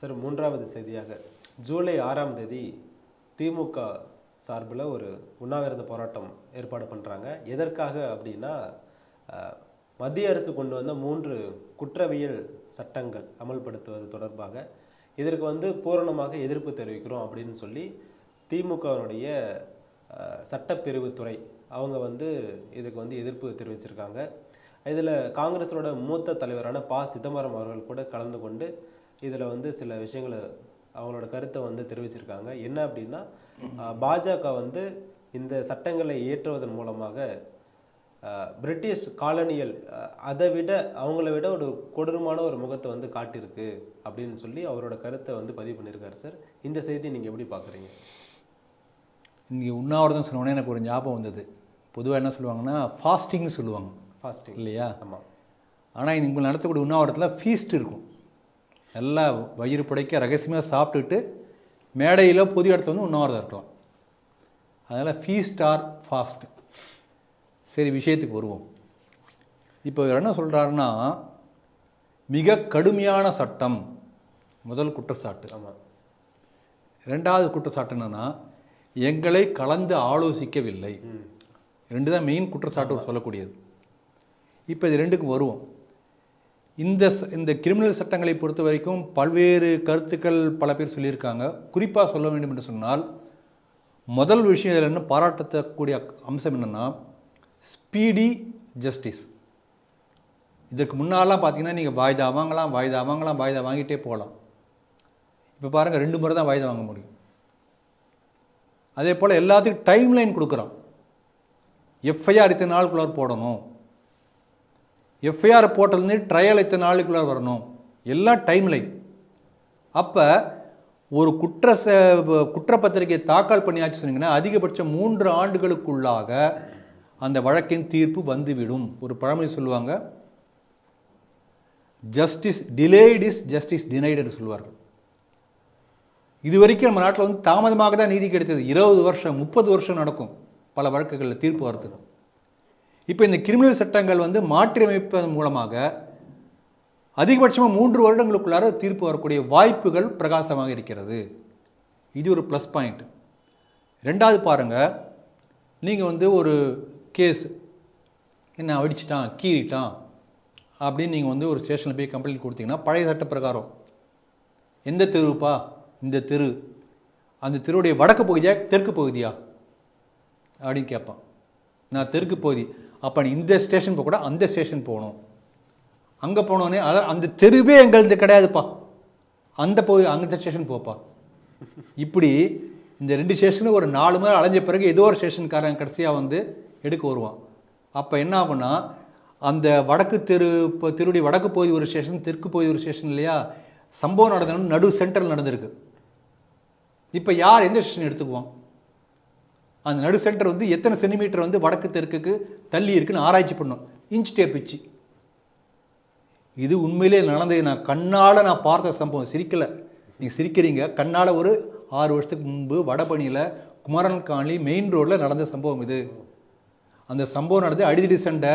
Sir மூன்றாவது செய்தியாக ஜூலை ஆறாம் தேதி திமுக சார்பில் ஒரு உண்ணாவிரத போராட்டம் ஏற்பாடு பண்ணுறாங்க எதற்காக அப்படின்னா மத்திய அரசு கொண்டு வந்த மூன்று குற்றவியல் சட்டங்கள் அமல்படுத்துவது தொடர்பாக இதற்கு வந்து பூரணமாக எதிர்ப்பு தெரிவிக்கிறோம் அப்படின்னு சொல்லி திமுகவினுடைய சட்டப்பிரிவுத்துறை அவங்க வந்து இதுக்கு வந்து எதிர்ப்பு தெரிவிச்சிருக்காங்க. இதில் காங்கிரஸோட மூத்த தலைவரான ப. சிதம்பரம் அவர்கள் கூட கலந்து கொண்டு இதில் வந்து சில விஷயங்களை அவங்களோட கருத்தை வந்து தெரிவிச்சிருக்காங்க. என்ன அப்படின்னா பாஜக வந்து இந்த சட்டங்களை இயற்றுவதன் மூலமாக பிரிட்டிஷ் காலனியல் அதை விட அவங்கள விட ஒரு கொடூரமான ஒரு முகத்தை வந்து காட்டியிருக்கு அப்படின்னு சொல்லி அவரோட கருத்தை வந்து பதிவு பண்ணியிருக்காரு சார். இந்த செய்தி நீங்கள் எப்படி பார்க்குறீங்க? இங்கே உண்ணாவிரதம் சொன்னோடனே எனக்கு ஒரு ஞாபகம் வந்தது. பொதுவாக என்ன சொல்லுவாங்கன்னா ஃபாஸ்டிங்னு சொல்லுவாங்க. ஃபாஸ்டிங் இல்லையா? ஆமாம் ஆனால் இங்கே நடத்தக்கூடிய உண்ணாவிரதத்தில் ஃபீஸ்ட் இருக்கும். நல்லா வயிறு புடைக்க ரகசியமாக சாப்பிட்டுட்டு மேடையில் பொது இடத்துல வந்து உண்ணாவிரதம் இருக்கலாம். அதனால் ஃபீஸ்ட் ஆர் ஃபாஸ்ட் சரி விஷயத்துக்கு வருவோம். இப்போ இவர் என்ன சொல்கிறாருன்னா மிக கடுமையான சட்டம் முதல் குற்றச்சாட்டு. ஆமாம் ரெண்டாவது குற்றச்சாட்டு என்னன்னா எங்களை கலந்து ஆலோசிக்கவில்லை. ரெண்டு தான் மெயின் குற்றச்சாட்டு சொல்லக்கூடியது. இப்போ இது ரெண்டுக்கும் வருவோம். இந்த இந்த கிரிமினல் சட்டங்களை பொறுத்த வரைக்கும் பல்வேறு கருத்துக்கள் பல பேர் சொல்லியிருக்காங்க. குறிப்பாக சொல்ல வேண்டும் என்று சொன்னால் முதல் விஷயம் இதில் என்ன பாராட்டத்தக்கூடிய அம்சம் என்னென்னா ஸ்பீடி ஜஸ்டிஸ். இதற்கு முன்னாலாம் பார்த்தீங்கன்னா நீங்கள் வாய்தா வாங்கலாம் வாய்தா வாங்கலாம் வாய்தா வாங்கிட்டே போகலாம். இப்போ பாருங்கள் ரெண்டு முறை தான் வாய்தா வாங்க முடியும். அதே போல் எல்லாத்துக்கும் டைம் லைன் கொடுக்குறோம். எஃப்ஐஆர் இத்தனை நாளுக்குள்ளார் போடணும். எஃப்ஐஆர் போட்டிலேருந்து ட்ரையல் இத்தனை நாளுக்குள்ளே வரணும். எல்லாம் டைம் லைன் அப்போ ஒரு குற்ற ச- குற்றப்பத்திரிகை தாக்கல் பண்ணியாச்சு சொன்னீங்கன்னா அதிகபட்சம் மூன்று ஆண்டுகளுக்குள்ளாக அந்த வழக்கின் தீர்ப்பு வந்துவிடும். ஒரு பழமொழி சொல்லுவாங்க justice delayed is justice denied சொல்லுவார்கள். இது வரைக்கும் நம்ம நாட்டில் வந்து தாமதமாக தான் நீதி கிடைத்தது. இருபது வருஷம் முப்பது வருஷம் நடக்கும் பல வழக்குகளில் தீர்ப்பு வரத்துக்கு. இப்போ இந்த கிரிமினல் சட்டங்கள் வந்து மாற்றியமைப்பதன் மூலமாக அதிகபட்சமாக மூன்று வருடங்களுக்குள்ளார தீர்ப்பு வரக்கூடிய வாய்ப்புகள் பிரகாசமாக இருக்கிறது. இது ஒரு ப்ளஸ் பாயிண்ட் ரெண்டாவது பாருங்கள் நீங்கள் வந்து ஒரு கேஸ் என்ன அடிச்சிட்டான் கீறிட்டான் அப்படின்னு நீங்கள் வந்து ஒரு ஸ்டேஷனில் போய் கம்ப்ளைண்ட் கொடுத்தீங்கன்னா பழைய சட்ட பிரகாரம். எந்த தெருப்பா? இந்த தெரு. அந்த தெருவுடைய வடக்கு பகுதியா தெற்கு பகுதியா? அப்படின்னு கேட்பான். நான் தெற்கு பகுதி. அப்போ நீ இந்த ஸ்டேஷன் போக கூட அந்த ஸ்டேஷன் போகணும். அங்கே போனோடனே அதான் அந்த தெருவே எங்களது கிடையாதுப்பா. அந்த போய் அந்த ஸ்டேஷன் போப்பா. இப்படி இந்த ரெண்டு ஸ்டேஷனும் ஒரு நாலு மணி அலைஞ்ச பிறகு ஏதோ ஒரு ஸ்டேஷன்காரன் கடைசியாக வந்து எடுக்க வருவான். அப்போ என்ன ஆகும்னா அந்த வடக்கு தெரு இப்போ திருடி வடக்கு போய் ஒரு ஸ்டேஷன் தெற்கு போய் ஒரு ஸ்டேஷன் இல்லையா? சம்பவம் நடந்தது நடு சென்டரில் நடந்திருக்கு. இப்போ யார் எந்த ஸ்டேஷன் எடுத்துக்குவான்? அந்த நடு சென்டர் வந்து எத்தனை சென்டிமீட்டர் வந்து வடக்கு தெற்குக்கு தள்ளி இருக்குன்னு ஆராய்ச்சி பண்ணோம். இன்ச் டேப் வச்சு. இது உண்மையிலே நடந்தது நான் கண்ணால் நான் பார்த்த சம்பவம். சிரிக்கலை. நீங்கள் சிரிக்கிறீங்க. கண்ணால் ஒரு ஆறு வருஷத்துக்கு முன்பு வடபணியில் குமரன் காலனி மெயின் ரோட்டில் நடந்த சம்பவம் இது. அந்த சம்பவம் நடந்து அடிதடி சண்டை.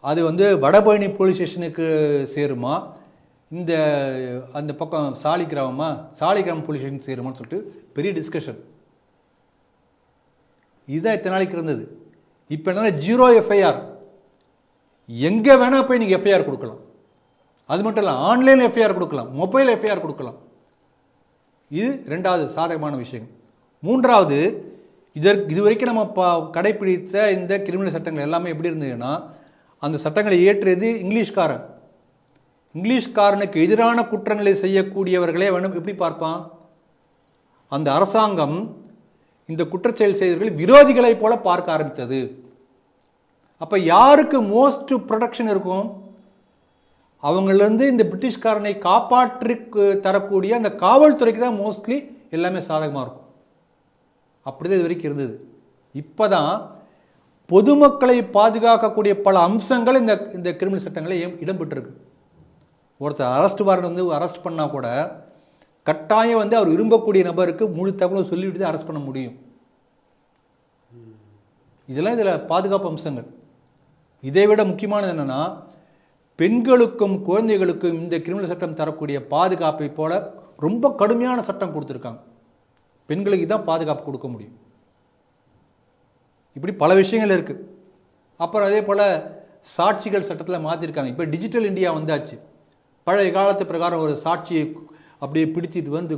அது வந்து வடபழனி போலீஸ் ஸ்டேஷனுக்கு சேருமா? இந்த அந்த பக்கம் சாலிகிராமமா சாலிகிராமம் போலீஸ் ஸ்டேஷன் சேருமான்னு சொல்லிட்டு பெரிய டிஸ்கஷன் இதுதான் இத்தனை நாளைக்கு இருந்தது? இப்போ என்னென்னா ஜீரோ எஃப்ஐஆர் எங்கே வேணால் போய் நீங்கள் எஃப்ஐஆர் கொடுக்கலாம். அது மட்டும் இல்லை ஆன்லைன் எஃப்ஐஆர் கொடுக்கலாம் மொபைல் எஃப்ஐஆர் கொடுக்கலாம். இது ரெண்டாவது சாதகமான விஷயம். மூன்றாவது இதற்கு இது வரைக்கும் நம்ம பா கடைப்பிடித்த இந்த கிரிமினல் சட்டங்கள் எல்லாமே எப்படி இருந்ததுன்னா அந்த சட்டங்களை இயற்றியது இங்கிலீஷ்காரன். இங்கிலீஷ்காரனுக்கு எதிரான குற்றங்களை செய்யக்கூடியவர்களே வேணும் எப்படி பார்ப்பான்? அந்த அரசாங்கம் இந்த குற்றச்செயல் செய்தவர்களை விரோதிகளைப் போல பார்க்க ஆரம்பித்தது. அப்போ யாருக்கு மோஸ்ட் ப்ரொடக்ஷன் இருக்கும்? அவங்களிருந்து இந்த பிரிட்டிஷ்காரனை காப்பாற்றி தரக்கூடிய அந்த காவல்துறைக்கு தான் மோஸ்ட்லி எல்லாமே சாதகமாக இருக்கும். அப்படிதான் இது வரைக்கும் இருந்தது. இப்போ தான் பொதுமக்களை பாதுகாக்கக்கூடிய பல அம்சங்கள் இந்த இந்த கிரிமினல் சட்டங்களில் இடம்பெற்றிருக்கு. ஒருத்தர் அரெஸ்ட் வாரண்ட் வந்து அரெஸ்ட் பண்ணால் கூட கட்டாயம் வந்து அவர் விரும்பக்கூடிய நபருக்கு முழு தகவலும் சொல்லிவிட்டு தான் அரெஸ்ட் பண்ண முடியும். இதெல்லாம் இதில் பாதுகாப்பு அம்சங்கள். இதை விட முக்கியமானது என்னென்னா பெண்களுக்கும் குழந்தைகளுக்கும் இந்த கிரிமினல் சட்டம் தரக்கூடிய பாதுகாப்பை போல ரொம்ப கடுமையான சட்டம் கொடுத்துருக்காங்க. பெண்களுக்கு தான் பாதுகாப்பு கொடுக்க முடியும். இப்படி பல விஷயங்கள் இருக்குது அப்புறம் அதே போல் சாட்சிகள் சட்டத்தில் மாற்றிருக்காங்க இப்போ டிஜிட்டல் இந்தியா வந்தாச்சு. பழைய காலத்து பிரகாரம் ஒரு சாட்சியை அப்படியே பிடிச்சிட்டு வந்து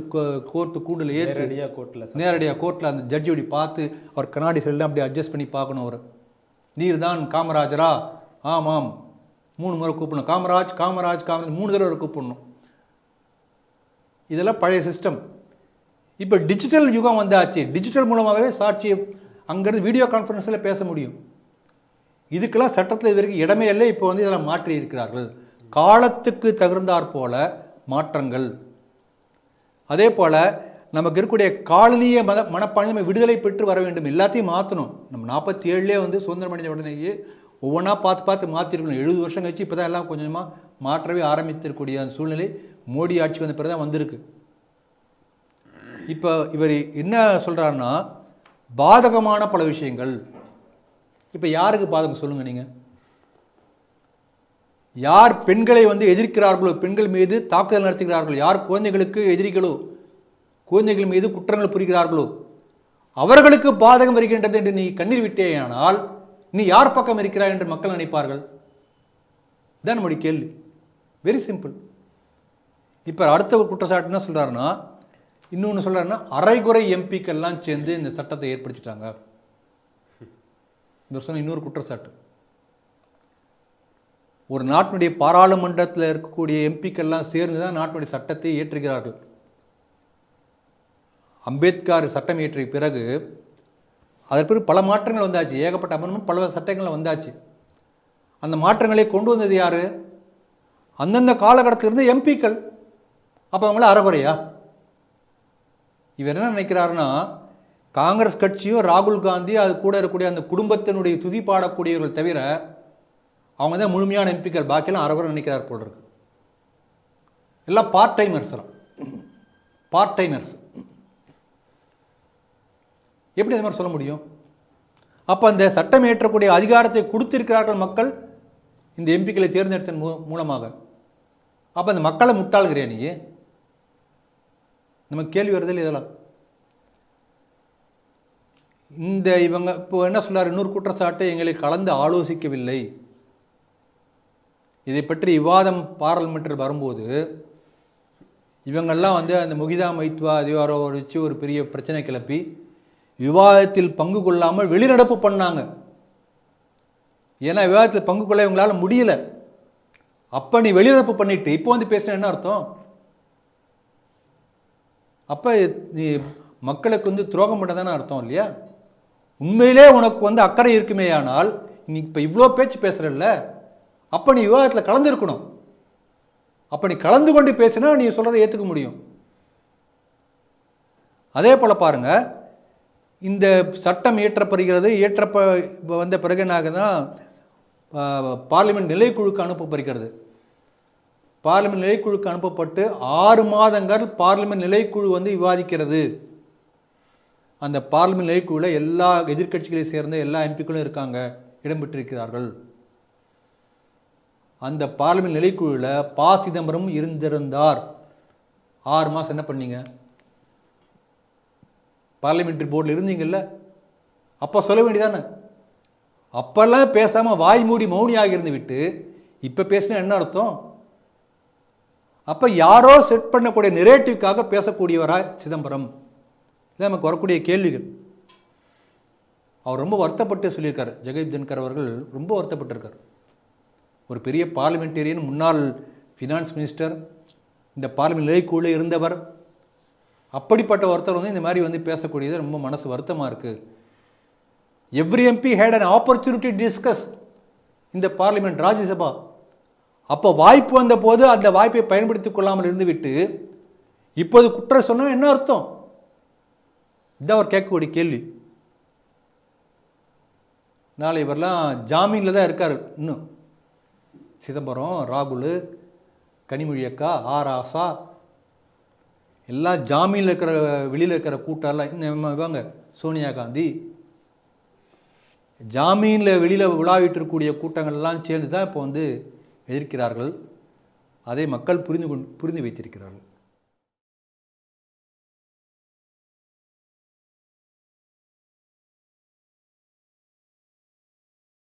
கோர்ட்டு கூண்டில் ஏற்றி நேரடியாக கோர்ட்டில் நேரடியாக கோர்ட்டில் அந்த ஜட்ஜி இப்படி பார்த்து அவர் கண்ணாடி செல்லாம் அப்படியே அட்ஜஸ்ட் பண்ணி பார்க்கணும் அவர். நீர் தான் காமராஜரா. ஆமாம். மூணு முறை கூப்பிடணும். காமராஜ் காமராஜ் காமராஜ் மூணு தடவை கூப்பிடணும். இதெல்லாம் பழைய சிஸ்டம் இப்போ டிஜிட்டல் யுகம் வந்தாச்சு. டிஜிட்டல் மூலமாகவே சாட்சியை அங்கேருந்து வீடியோ கான்ஃபரன்ஸில் பேச முடியும். இதுக்கெல்லாம் சட்டத்தில் இது வரைக்கும் இடமே இல்லை. இப்போ வந்து இதெல்லாம் மாற்றி இருக்கிறார்கள். காலத்துக்கு தகுந்தாற் போல மாற்றங்கள். அதே போல் நமக்கு இருக்கக்கூடிய காலனிய மத மனப்பான்மை விடுதலை பெற்று வர வேண்டும். எல்லாத்தையும் மாற்றணும் நம்ம நாற்பத்தி ஏழுலேயே வந்து சுதந்திரம் அடைஞ்ச உடனேயே ஒவ்வொன்றா பார்த்து பார்த்து மாற்றிருக்கணும் எழுபது வருஷம் கழிச்சு இப்போ தான் எல்லாம் கொஞ்சமாக மாற்றவே ஆரம்பித்திருக்கக்கூடிய அந்த சூழ்நிலை மோடி ஆட்சி வந்த பிறகு தான் வந்திருக்கு. இப்போ இவர் என்ன சொல்கிறாருன்னா பாதகமான பல விஷயங்கள். இப்போ யாருக்கு பாதகம் சொல்லுங்கள் நீங்கள் யார் பெண்களை வந்து எதிர்க்கிறார்களோ பெண்கள் மீது தாக்குதல் நடத்துகிறார்களோ யார் குழந்தைகளுக்கு எதிரிகளோ குழந்தைகள் மீது குற்றங்கள் புரிகிறார்களோ அவர்களுக்கு பாதகம் வருகின்றது என்று நீ கண்ணீர் விட்டேயானால் நீ யார் பக்கம் இருக்கிறாய் என்று மக்கள் நினைப்பார்கள்? இதான் நம்முடைய கேள்வி. வெரி சிம்பிள் இப்போ அடுத்த குற்றச்சாட்டு என்ன சொல்கிறாருன்னா இன்னொன்று சொல்கிறாருன்னா அரைகுறை எம்பிக்கெல்லாம் சேர்ந்து இந்த சட்டத்தை ஏற்படுத்திட்டாங்க. இந்த சொன்ன இன்னொரு குற்றச்சாட்டு. ஒரு நாட்டினுடைய பாராளுமன்றத்தில் இருக்கக்கூடிய எம்பிக்கள்லாம் சேர்ந்து தான் நாட்டினுடைய சட்டத்தை இயற்றுகிறார்கள். அம்பேத்கர் சட்டம் இயற்றிய பிறகு அதற்கு பிறகு பல மாற்றங்கள் வந்தாச்சு. ஏகப்பட்ட அமர்மெண்ட் பல சட்டங்கள் வந்தாச்சு. அந்த மாற்றங்களை கொண்டு வந்தது யார்? அந்தந்த காலகட்டத்திலிருந்து எம்பிக்கள். அப்போ அவங்கள அறகுறையா? இவர் என்ன நினைக்கிறாருன்னா காங்கிரஸ் கட்சியும் ராகுல் காந்தி அது கூட இருக்கக்கூடிய அந்த குடும்பத்தினுடைய துதி பாடக்கூடியவர்கள் தவிர அவங்க தான் முழுமையான எம்பிக்கள் பாக்கியெல்லாம் அரவரை நினைக்கிறார் போல் இருக்கு. எல்லாம் பார்ட் டைமர்ஸ் எல்லாம். பார்ட் டைமர்ஸ் எப்படி அது மாதிரி சொல்ல முடியும்? அப்போ அந்த சட்டம் ஏற்றக்கூடிய அதிகாரத்தை கொடுத்திருக்கிறார்கள் மக்கள் இந்த எம்பிக்களை தேர்ந்தெடுத்தன் மூ மூலமாக. அப்போ அந்த மக்களை முட்டாளுகிறியா நீ? நமக்கு கேள்வி வருதில்லை இதெல்லாம்? இந்த இவங்க இப்போ என்ன சொல்கிறார் இன்னொரு குற்றச்சாட்டை எங்களை கலந்து ஆலோசிக்கவில்லை. இதை பற்றி விவாதம் பாராளுமன்றம் வரும்போது இவங்கெல்லாம் வந்து அந்த முகிதா மைத்வா அதிகாரம் வச்சு ஒரு பெரிய பிரச்சனை கிளப்பி விவாதத்தில் பங்கு கொள்ளாமல் வெளிநடப்பு பண்ணாங்க. ஏன்னா விவாதத்தில் பங்கு கொள்ள இவங்களால் முடியல. அப்போ நீ வெளிநடப்பு பண்ணிட்டு இப்போ வந்து பேசுன என்ன அர்த்தம்? அப்போ நீ மக்களுக்கு வந்து துரோகம் பண்ணதானே அர்த்தம் இல்லையா? உண்மையிலே உனக்கு வந்து அக்கறை இருக்குமேயானால் நீ இப்போ இவ்வளோ பேச்சு பேசுகிறல்ல அப்போ நீ விவாதத்தில் கலந்துருக்கணும். அப்போ நீ கலந்து கொண்டு பேசினா நீ சொல்கிறத ஏற்றுக்க முடியும். அதே போல் பாருங்க இந்த சட்டம் இயற்றப்படுகிறது இயற்றப்ப வந்த பிறகு தான் பார்லிமெண்ட் நிலைக்குழுக்கு அனுப்பப்படுகிறது. பார்லிமெண்ட் நிலைக்குழுக்கு அனுப்பப்பட்டு ஆறு மாதங்கள் பார்லிமெண்ட் நிலைக்குழு வந்து விவாதிக்கிறது. அந்த பார்லிமெண்ட் நிலைக்குழுவில் எல்லா எதிர்க்கட்சிகளையும் சேர்ந்த எல்லா எம்பிக்களும் இருக்காங்க இடம்பெற்றிருக்கிறார்கள். அந்த பார்லிமெண்ட் நிலைக்குழுவில் ப. சிதம்பரம் இருந்திருந்தார். ஆறு மாதம் என்ன பண்ணீங்க? பார்லிமெண்ட்ரி போர்டில் இருந்தீங்கல்ல? அப்போ சொல்ல வேண்டியதானே? அப்போல்லாம் பேசாமல் வாய் மூடி மௌனியாக இருந்து விட்டு இப்போ பேசினா என்ன அர்த்தம்? அப்போ யாரோ செட் பண்ணக்கூடிய நெரேட்டிவ்க்காக பேசக்கூடியவரா சிதம்பரம்? இதான் நமக்கு வரக்கூடிய கேள்விகள். அவர் ரொம்ப வருத்தப்பட்டு சொல்லியிருக்கார். ஜெகதீப் தன்கர் அவர்கள் ரொம்ப வருத்தப்பட்டிருக்கார். ஒரு பெரிய பார்லிமெண்டேரியன் முன்னாள் ஃபினான்ஸ் மினிஸ்டர் இந்த பார்லிமெண்ட் நிலைக்குள்ளே இருந்தவர். அப்படிப்பட்ட ஒருத்தர் வந்து இந்த மாதிரி வந்து பேசக்கூடியது ரொம்ப மனசு வருத்தமாக இருக்குது every MP had an opportunity discuss இந்த பார்லிமெண்ட் ராஜ்யசபா. அப்போ வாய்ப்பு வந்த போது அந்த வாய்ப்பை பயன்படுத்திக் கொள்ளாமல் இருந்துவிட்டு இப்போது குற்றம் சொன்னால் என்ன அர்த்தம்? இதான் அவர் கேட்கக்கூடிய கேள்வி. நாளை இவரெலாம் ஜாமீனில் தான் இருக்கார் இன்னும். சிதம்பரம் ராகுல் கனிமொழி அக்கா ஆர் ஆசா எல்லாம் ஜாமீனில் இருக்கிற வெளியில் இருக்கிற கூட்டம்லாம் இவங்க சோனியா காந்தி. ஜாமீனில் வெளியில் விழாவிட்டு இருக்கக்கூடிய கூட்டங்கள்லாம் சேர்ந்து தான் இப்போ வந்து எதிர்க்கிறார்கள். அதை மக்கள் புரிந்து கொண்டு புரிந்து வைத்திருக்கிறார்கள்.